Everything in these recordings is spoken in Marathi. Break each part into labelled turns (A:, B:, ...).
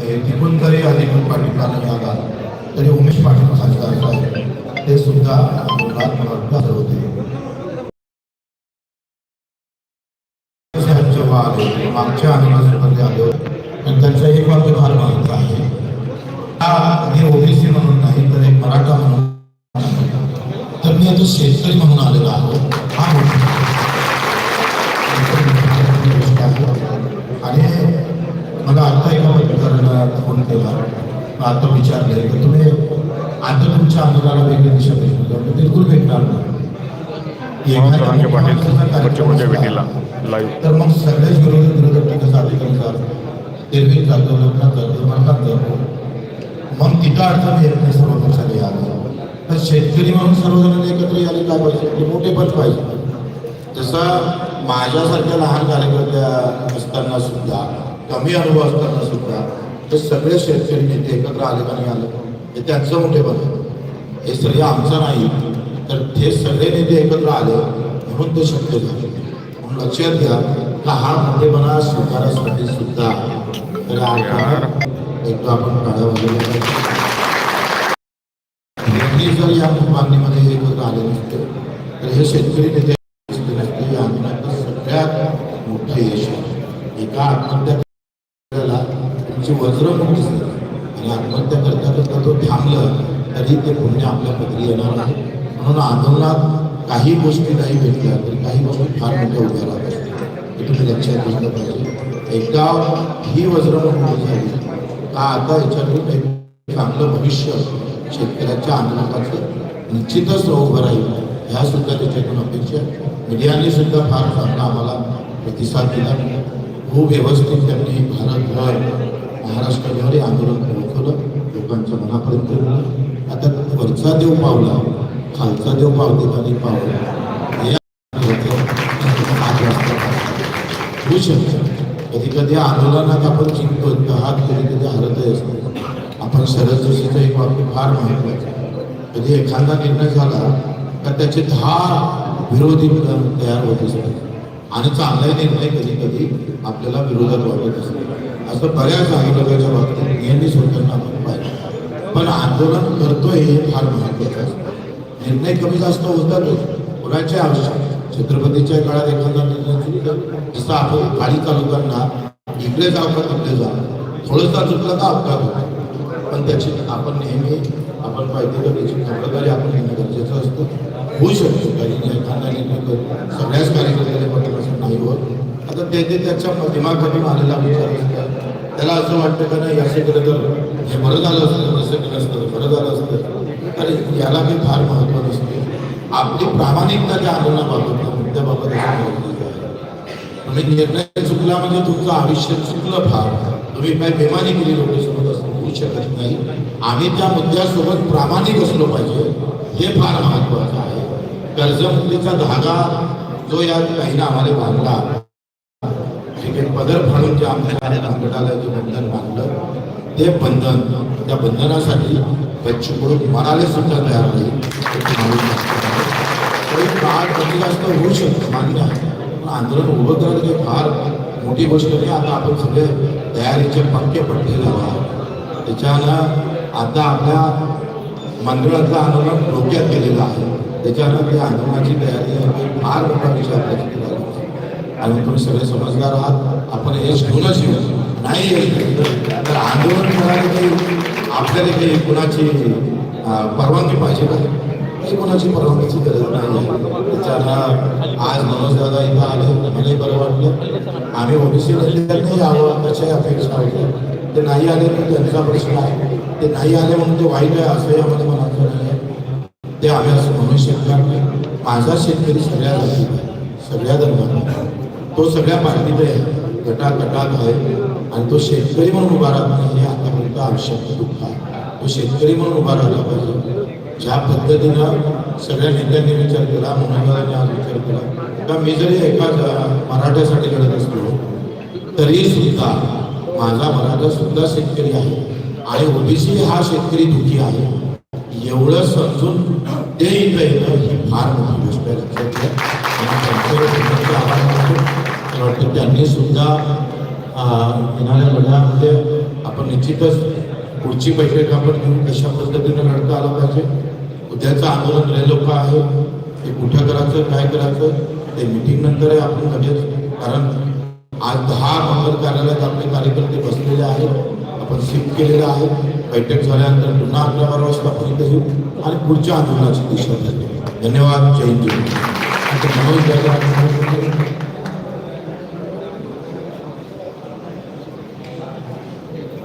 A: हे तिथून जरी अधिकृत पाठिंबा नाही आला तरी उमेश पाटील खासदार साहेब ते सुद्धा आंदोलनात हजर होते. जेव्हा आले मागच्या आंदोलनात आले होते. आणि त्यांचं एक वाक्य फार महत्त्व आहे. हा मी ओबीसी म्हणून नाही तर एक मराठा म्हणून. तर मी आता शेतकरी म्हणून आलेलो आहे हा मोठा गोष्ट आहे. आणि मला आता पत्रकारानं फोन केला. आता विचारले की तुम्ही आता तुमच्या आंदोलनाला वेगळी दिशा भेटली बिलकुल भेटणार नाही. तर मग सगळेच विरोधी विरोधक टीका साधी करतात निर्मित जातो लग्नात जातो मरणात जातो. मग तिथं अडचण येत नाही सर्व पक्षाने यायला तर शेतकरी म्हणून सर्वजण एकत्र यायला काय पाहिजे? मोठे पद पाहिजे? जसं माझ्यासारख्या लहान कार्यकर्त्या असताना सुद्धा कमी अनुभव असताना सुद्धा ते सगळे शेतकरी नेते एकत्र आले नाही आलं हे त्यांचं मोठे पद हे श्रेय आमचं नाही. तर ते सगळे नेते एकत्र आले म्हणून ते शक्य झाले. म्हणून लक्षात घ्या, का हा मोठेपणा स्वीकारासाठी सुद्धा एकदा आपण काढा जर या मागणीमध्ये एकत्र आले नसते, तर हे शेतकरी नेते सगळ्यात मोठं यश आहे. एका आत्महत्या तुमची वज्रमुक्ती झाली आणि आत्महत्या करता करता तो थांबलं तरी ते पुण्य आपल्या पत्री येणार आहे म्हणून आंदोलनात काही गोष्टी नाही भेटल्या तर काही गोष्टी फार मोठ्या उभ्या राहत असतात. हे तुम्ही लक्षात घेतलं पाहिजे. एकदा ही वज्रमुक्ती झाली का आता याच्यातून काही चांगलं भविष्य शेतकऱ्याच्या आंदोलनाचं निश्चितच उभं राहील ह्या सुद्धा त्याच्यातून अपेक्षा मीडियाने सुद्धा फार चांगला आम्हाला प्रतिसाद दिला. खूप व्यवस्थित त्यांनी भारतभर महाराष्ट्रभर हे आंदोलन पोहोचवलं लोकांच्या मनापर्यंत गेलं. आता वरचा देव पावला खालचा देव पावते का नाही पावला. हे होऊ शकतं. कधी कधी आंदोलनात आपण जिंकतो तर हात कधी कधी हरतही असतो. आपण शरद जोशीचं एक वाक्य फार महत्वाचं कधी एखादा निर्णय झाला तर त्याचे दहा विरोधी तयार होत असतात. आणि चांगला निर्णय कधी कधी आपल्याला विरोधात वाटत असतो. असं बऱ्याच आंदोलकाच्या बाबतीत नेहमीच होताना आपण पाहिजे पण आंदोलन करतोय हे फार महत्वाचं असतं. निर्णय कमी जास्त होतातच. कोणाचे आवश्यक छत्रपतीच्या काळात एखादा निर्णय चुकला जसं आपण गाडी तालुक्यांना इकडे जाऊ का तिकडे जा थोडंसं चुकलं का अपघात होतो. पण त्याची आपण नेहमी आपण पाहिजे तर त्याची खबरदारी आपण घेणं गरजेचं असतं. होऊ शकतो. काही एखादा निर्णय सगळ्याच कार्यकर्त्याने पटलं असं नाही होत आता त्यांनी त्याच्या दिमागातून आलेला विचार असतात त्याला असं वाटतं का नाही असं केलं तर हे बरं झालं असतं असं केलं असतं बरं झालं असतं. आणि याला मी फार महत्त्व नसते. आपली प्रामाणिकता त्या आंदोलनाबाबत मुद्द्याबाबत तुम्ही निर्णय चुकला म्हणजे तुमचं आयुष्य चुकलं फार. तुम्ही काय बेमानी केली लोकांसोबत असं होऊ शकत नाही. आम्ही त्या मुद्द्यासोबत प्रामाणिक असलो पाहिजे हे फार महत्वाचं आहे. कर्जमुक्तीचा धागा जो या काहीनं आम्हाला बांधला एक पदर फाडून जे आमच्या संकटाला जे बंधन बांधलं ते बंधन त्या बंधनासाठी बच्चू कडू मनाले सुद्धा तयार होईल फार कमी जास्त होऊ शकतो मान्य आहे. पण आंदोलन उभं करणं ते फार मोठी गोष्ट नाही. आता आपण सगळे तयारीचे पक्के पडलेले आहोत. त्याच्यानं आता आपल्या मंडळाचं आंदोलन डोक्यात केलेलं आहे. त्याच्यानं त्या आंदोलनाची तयारी फार मोठा विषय आपल्याची केला आहे. आणि तुम्ही सगळे समजदार आहात. आपण यश घेऊनच येऊ नाही तर आंदोलन करायला की आपल्याला काही कुणाची परवानगी पाहिजे का? काही कोणाची परवानगीची गरज नाही. आहे त्याच्यानं आज मनोज दादा इथं आले. मलाही बरं वाटलं. आम्ही ओबीसी नाही यावं त्याच्या अपेक्षा होत्या. ते नाही आले तर त्यांचा प्रश्न आहे. ते नाही आले म्हणून ते वाईट आहे असं यामध्ये म्हणायचं नाही आहे. ते आम्ही असं म्हणू शकणार नाही. माझा शेतकरी सगळ्या जाती सगळ्या धर्मात तो सगळ्या पार्टीत आहे. गटागटात आहे. आणि तो शेतकरी म्हणून उभा राहत नाही हे आतापर्यंत आवश्यक दुःख आहे. तो शेतकरी म्हणून उभा राहिला पाहिजे. ज्या पद्धतीनं सगळ्या नेत्यांनी विचार केला मनोहरांनी आज विचार केला. का मी जरी एका मराठ्यासाठी लढत असलो तरी सुद्धा माझा मराठा सुद्धा शेतकरी आहे. आणि ओबीसी हा शेतकरी दुखी आहे. एवढं समजून ते इथं येणं ही फार मोठी गोष्ट आहे. लक्षात घ्या आभार मानतो. मला वाटतं त्यांनी सुद्धा येणाऱ्या लढ्यामध्ये आपण निश्चितच पुढची बैठक आपण घेऊन कशा पद्धतीने लढता आला पाहिजे? उद्याचं आंदोलन लय लोक आहे. ते कुठं करायचं काय करायचं? ते मिटिंग नंतर आपण लगेच कारण आज दहा मंगल कार्यालयात आपले कार्यकर्ते बसलेले आहेत. आपण शिफ्ट केलेलं आहे बैठक झाल्यानंतर पुन्हा अकरा बारा वाजता आपण येऊ आणि पुढच्या आंदोलनाची दिशा धन्यवाद. जय हिंद.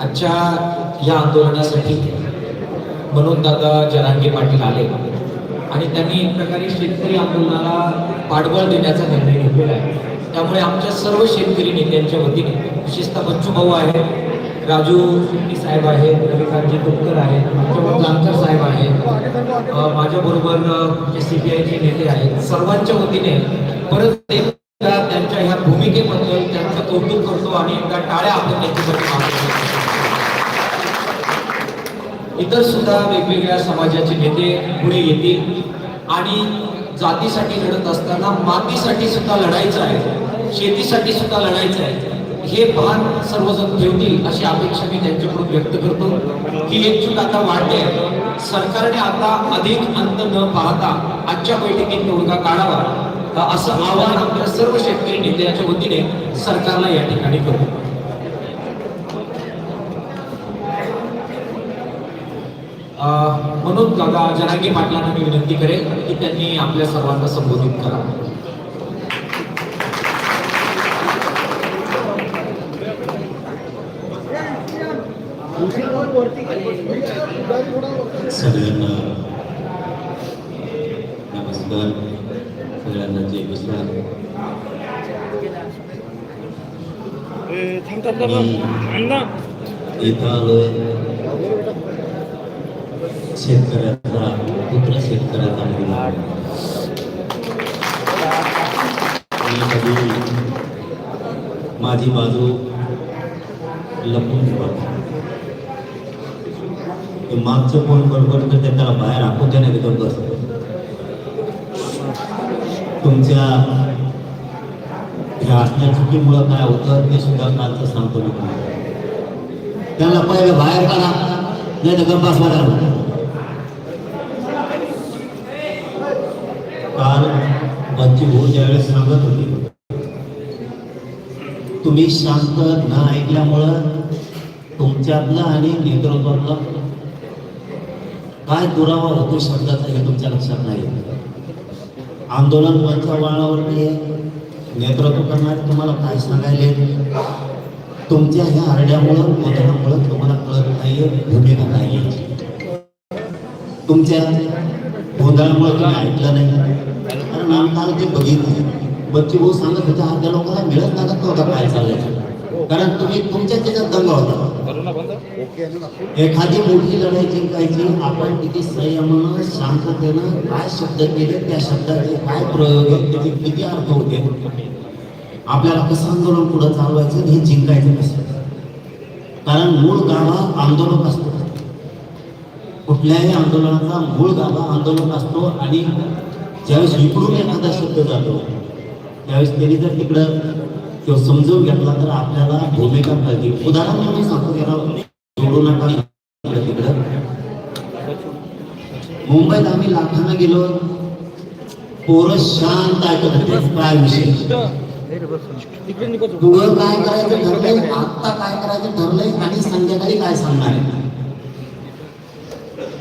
B: आजच्या या आंदोलनासाठी म्हणून दादा जरांगे पाटील आले. आणि त्यांनी एक प्रकारे शेतकरी आंदोलनाला पाठबळ देण्याचा निर्णय घेतलेला आहे. त्यामुळे आमच्या सर्व शेतकरी नेत्यांच्या वतीने विशेषतः बच्चू भाऊ आहेत राजू साहेब आहेत रविकांतजी तुपकर आहेत आमच्याबरोबर जानकर साहेब आहेत. माझ्याबरोबर जे सी पी आयचे नेते आहेत सर्वांच्या वतीने परत एकदा त्यांच्या ह्या भूमिकेबद्दल त्यांचं कौतुक करतो आणि एकदा टाळ्या आपण त्यांच्यासाठी मागतो इतर सुद्धा वेगवेगळ्या समाजाचे नेते पुढे येतील आणि जातीसाठी लढत असताना मातीसाठी सुद्धा लढायचं आहे शेतीसाठी सुद्धा लढायचं आहे. हे भान सर्वजण ठेवतील अशी अपेक्षा मी त्यांच्याकडून व्यक्त करतो. ही एकजूट आता वाढते सरकारने आता अधिक अंत न पाहता आजच्या बैठकीत तोडगा काढावा. असं आवाहन आमच्या सर्व शेतकरी नेत्यांच्या वतीने सरकारला या ठिकाणी करतो म्हणून दादा जनांगी पाटलांना मी विनंती करेन की त्यांनी आपल्या सर्वांना संबोधित करा.
C: सगळ्यांना नमस्कार. सगळ्यांना जय इथं आलोय शेतकऱ्याचा पुत्र शेतकऱ्याचा मुलगा. कधी माझी बाजू लपून ठेवत ते मागचं कोण बरोबर तर ते त्याला बाहेर आपण त्याने तिथं बस. तुमच्या ह्या असल्या चुकीमुळं काय होतं ते सुद्धा कालचं सांगतो मी त्याला पहिले बाहेर काढा नाही तर गप्पास वाटा काल बच्ची भाऊ ज्यावेळेस सांगत होती तुम्ही शांत न ऐकल्यामुळं तुमच्यातला आणि नेतृत्वातला काय दुरावा होतो शब्दाचा हे तुमच्या लक्षात नाही? आंदोलन पंचवाळावरती आहे. नेतृत्व करणारे तुम्हाला काय सांगायले? तुमच्या ह्या आरड्यामुळं मतदानामुळं तुम्हाला कळत नाहीये भूमिका काय तुमच्या गोंधळामुळं तुम्ही ऐकलं नाही. कारण आमदार ते ते नाही बच्ची भाऊ सांगत होते अर्ध्या लोकांना मिळत लागत नव्हता काय चाललंय? कारण तुम्ही तुमच्या त्याच्यात दंग होता. एखादी मोठी लढाई जिंकायची आपण किती संयमानं शांततेनं काय शब्द केले त्या शब्दाचे काय प्रयोग त्याचे किती अर्थ होते? आपल्याला कसं आंदोलन पुढे चालवायचं हे जिंकायचं कसं? कारण मूळ गाभा आंदोलक असतो. कुठल्याही आंदोलनाचा मूळ गाभा आंदोलक असतो आणि ज्यावेळेस इकडून एखादा शब्द जातो त्यावेळेस त्यांनी जर तिकडं तो समजून घेतला तर आपल्याला भूमिका कळते उदाहरण म्हणून सांगतो त्याला जोडू नका तिकडं. मुंबईत आम्ही लाखांना गेलो. पोरं शांत ऐकत होते काय विषय? पुढं काय करायचं ठरलंय? आता काय करायचं ठरलंय? आणि संध्याकाळी काय सांगणार आहे?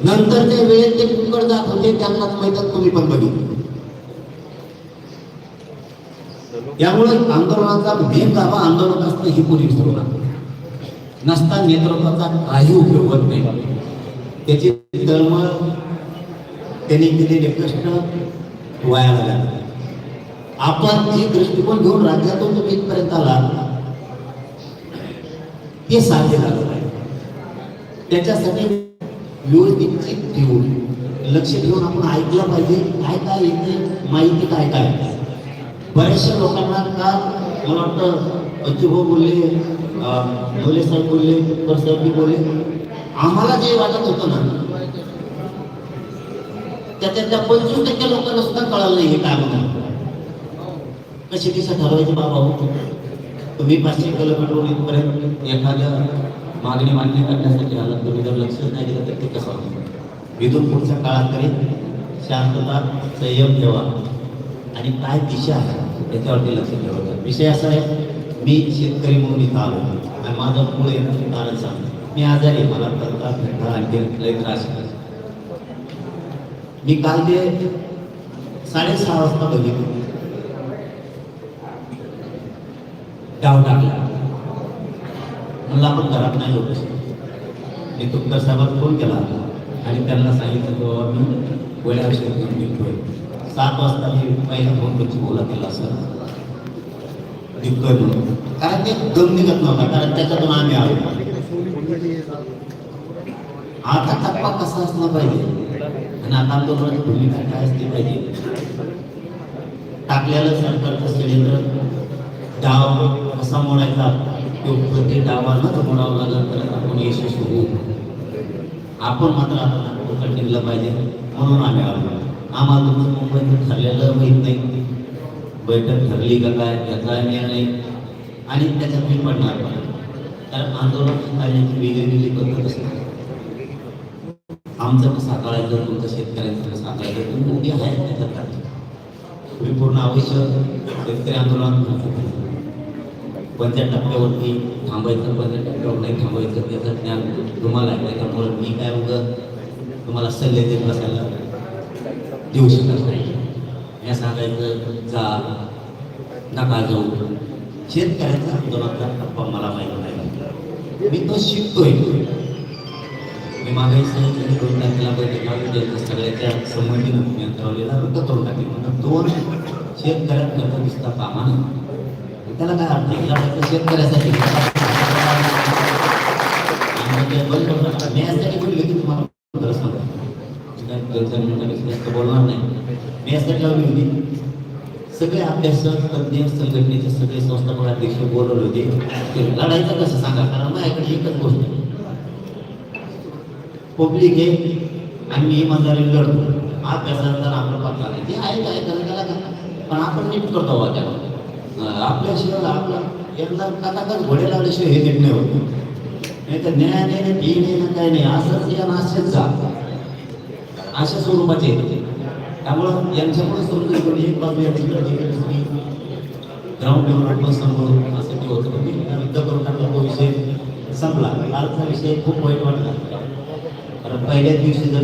C: नंतर ते वेळेत ते कुकड जात होते त्यांनाच माहितात तुम्ही पण बघितलं. यामुळे आंदोलनाचा मेन गाभा आंदोलन असतं ही पूर्वी विसरू नसता नेतृत्वाचा काही उपयोग होत नाही. त्याची तळमळ त्यांनी केलेले प्रश्न वाया लागले. आपण जे दृष्टिकोन घेऊन राज्यातून तुम्ही इथपर्यंत आला ते साध्य झालं नाही. त्याच्यासाठी व्यवस्थित ठेवून लक्ष ठेवून आपण ऐकलं पाहिजे. काय काय येते माहिती काय काय? बऱ्याचशा लोकांना का मला वाटतं अज्जूभाऊ बोलले भोले साहेब बोलले तर साहेब बोलले. आम्हाला जे वाटत होतं ना त्याच्या त्या पंचवीस टक्के लोकांना सुद्धा कळालं नाही हे काय म्हणून. कशी दिशा ठरवायची बाबा हो तुम्ही पाचशे किलोमीटरवर इथपर्यंत एखाद्या मागणी मान्य करण्यासाठी आला तुम्ही जर लक्ष नाही दिलं तर ते कसं होणार इथून पुढच्या काळात तरी शांतता संयम ठेवा. आणि काय दिशा आहे? याच्यावरती लक्ष ठेवायचं. विषय असा आहे मी शेतकरी म्हणून इथं आलो. आणि माझं मूळ येण्याचं म्हणजे कारण सांग मी आजारी मला करता फिरता आणखी लय त्रास मी काल ते साडेसहा वाजता बघितलं. डाव टाकला. मला आपण घरात नाही होत मी तुमच्या साहेबात फोन केला. आणि त्यांना सांगितलं की बाबा मी गोळ्या औषध घेऊन निघतोय. सात वाजता मी पहिला फोन तुमची बोला केला सर. निघतोय म्हणून कारण ते दम निघत नव्हता कारण त्याच्यातून आम्ही आलो. आता टप्पा कसा असला पाहिजे? आणि आता आंदोलनाची भूमिका काय असली पाहिजे? टाकलेलं सरकारचं सिलेंडर डाव कसा मोडायचा? तो प्रत्येक डावानं मोडावं लागेल तर आपण यशस्वी होऊ. आपण मात्र आता कंटिन्यूला पाहिजे म्हणून आम्ही आलो. आम्हाला तुमचं मुंबईत ठरलेलं माहीत नाही. बैठक ठरली का काय याचा निर्णय नाही. आणि त्याच्यात मी पडणार पण. कारण आंदोलन करण्याची वेगवेगळी पद्धत असते. आमचं कसं हाताळायचं तुमचं शेतकऱ्यांचं कसं हाताळायचं तुम्ही उभी आहे त्याच्यात. मी तुम्ही पूर्ण आवश्यक शेतकरी आंदोलन पण त्या टप्प्यावरती थांबायचं त्या टप्प्यावर नाही थांबायचं त्याचं ज्ञान तुम्हाला आहे. त्याच्यामुळे मी काय उगं तुम्हाला सल्ले देत बसायला देऊ शकत नाही. या सांगायचं जा नका जाऊ. शेतकऱ्याचा आंदोलनाचा टप्पा मला माहिती नाही. मी तो शिकतोय. मी मागायचं सांगितलं दोन तारखेला बैठक सगळ्याच्या मी अंतरावलेला रद्द करून म्हणून दोन शेतकऱ्यात कर्ज दिसता कामानं. त्याला काय अर्थ शेतकऱ्यासाठी. मी यासाठी की तुम्हाला खरं सांगतो मी काय दोन चार मिनिटापेक्षा जास्त बोलणार नाही मी लावली होती सगळे अभ्यासक तज्ज्ञ संघटनेचे सगळे संस्थापक अध्यक्ष बोलवले होते ते लढायचं कसं सांगा कारण माझ्याकडे एकच गोष्ट पब्लिक आहे आणि मी इमानदारी लढतो अभ्यासानंतर जर आपलं पत्ता नाही ते आहे काय त्याला त्याला पण आपण नीट करतो बा त्याला आपल्याशिवाय आपला एकदा कदाकच घोडे लावल्याशिवाय हे नीट नाही होत. नाही तर न्याय नाही ना धी नाही ना काय नाही असंच या नाश्यच जा अशा स्वरूपाचे आहेत. त्यामुळं यांच्यामुळे समजून घेऊन एक बाजू या ठिकाणी ग्राउंड डेव्हलपमेंट समोर असं ते होतं. मी युद्ध करून टाकला तो विषय संपला. कालचा विषय खूप वाईट वाटला. कारण पहिल्याच दिवशी जर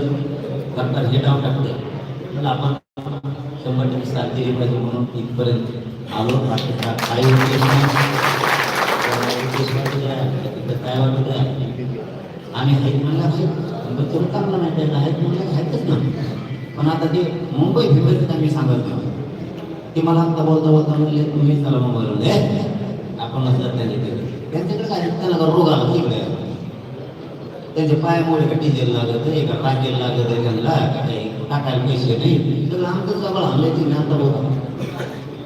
C: सरकार हे डाव टाकलं तर आपण शंभर टक्के साथ दिली पाहिजे म्हणून इथपर्यंत आलो. बाकी काही उद्देश नाही. उद्देश म्हणजे काय? वाटत आहे आणि हे म्हणलं म्हणजे आहे बच्चन चांगला नाही आहेत म्हणलं आहेतच ना. पण आता ते मुंबई फिरवायचं मी सांगत नाही. ते मला आता बोलता बोलता म्हणले तुम्ही चला मोबाईल. आपण नसलं त्यांनी केलं त्यांच्याकडे काय त्याला रोग आला तिकडे. त्यांचे पायामुळे का डिझेल लागत आहे का टाकेल लागत आहे त्यांना काही टाकायला पैसे नाही. सगळं आमचं सगळं आणलं की आता बोला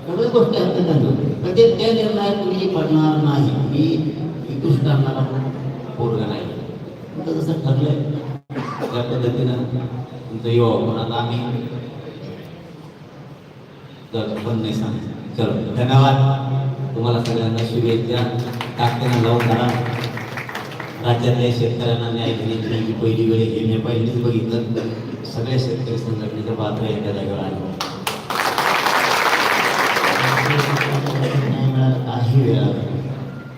C: सगळ्या गोष्टी आहेत त्यांचं पण ते त्या निर्णयात मी पडणार नाही. मी विकृष्ट करणारा पोरगा नाही. आता जसं ठरलंय पद्धतीनं तुमचं युवा पण आता आम्ही पण नाही सांगितलं चलो धन्यवाद. तुम्हाला सगळ्यांना शुभेच्छा. ताकदीनं लावून करा राज्यातल्या शेतकऱ्यांना न्याय देण्याची पहिली वेळ हे मी पहिलीच बघितलं. सगळ्या शेतकरी संघटनेचं पात्र आहे त्या जागेवर आले. काही वेळा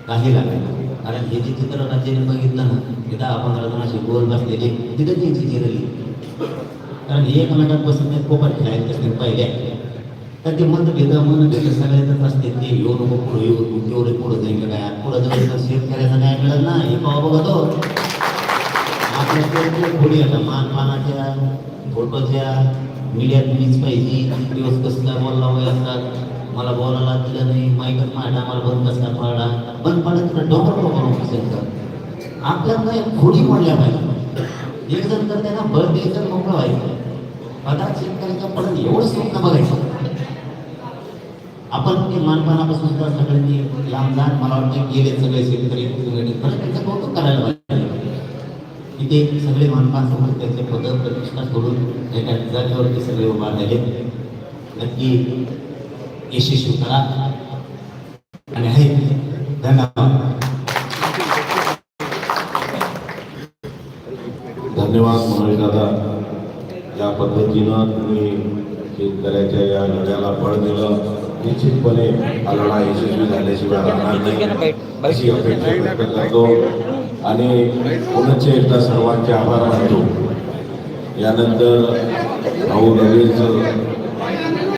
C: काही लागेल. कारण हे जे चित्र राज्याने बघितलं ना ते दहा पंधरा जणांशी गोल बसलेले तिथं त्यांची जिरली कारण हे एकमेकात बसून ते कोपर खेळायचे असते पहिले तर ते मतभेद मनभेद सगळ्यातच असते. ते येऊ नको पुढे येऊ तू तेवढे पुढे जाईल काय? पुढे जाईल तर शेतकऱ्याचा न्याय मिळत ना हे पावा बघतो आपल्या ते थोडी आता मानपानाच्या फोटोच्या मीडियात मीच पाहिजे. दिवस कसला काय बोलला वय असतात. मला बोलायला दिलं नाही. माईकच माझ्या मला बंद कसला पडला बंद पडला तुला डोंगर डोंगर असेल तर आपल्याला खोडी मोडल्या पाहिजे. एक जण तर त्यांना बळ द्यायचं मोकळं व्हायचं. पदार्थ शेतकऱ्याच्या पडत एवढं स्वप्न बघायचं. आपण ते मानपानापासून सुद्धा सगळ्यांनी लांब जाण मला वाटतं गेले सगळे शेतकरी संघटनेत खरं कौतुक करायला पाहिजे. इथे सगळे मानपानसमोर त्यांचे पद प्रतिष्ठा सोडून एका जागेवरती सगळे उभा राहिले. नक्की यशस्वी करा आणि आहे धन्यवाद
D: धन्यवाद मनोज दादा या पद्धतीनं तुम्ही शेतकऱ्याच्या या लढ्याला बळ दिलं निश्चितपणे हा लढा यशस्वी झाल्याशिवाय राहणार नाही. अशी अपेक्षा व्यक्त करतो आणि पुनश्च एकदा सर्वांचे आभार मानतो. यानंतर भाऊ रवींद्र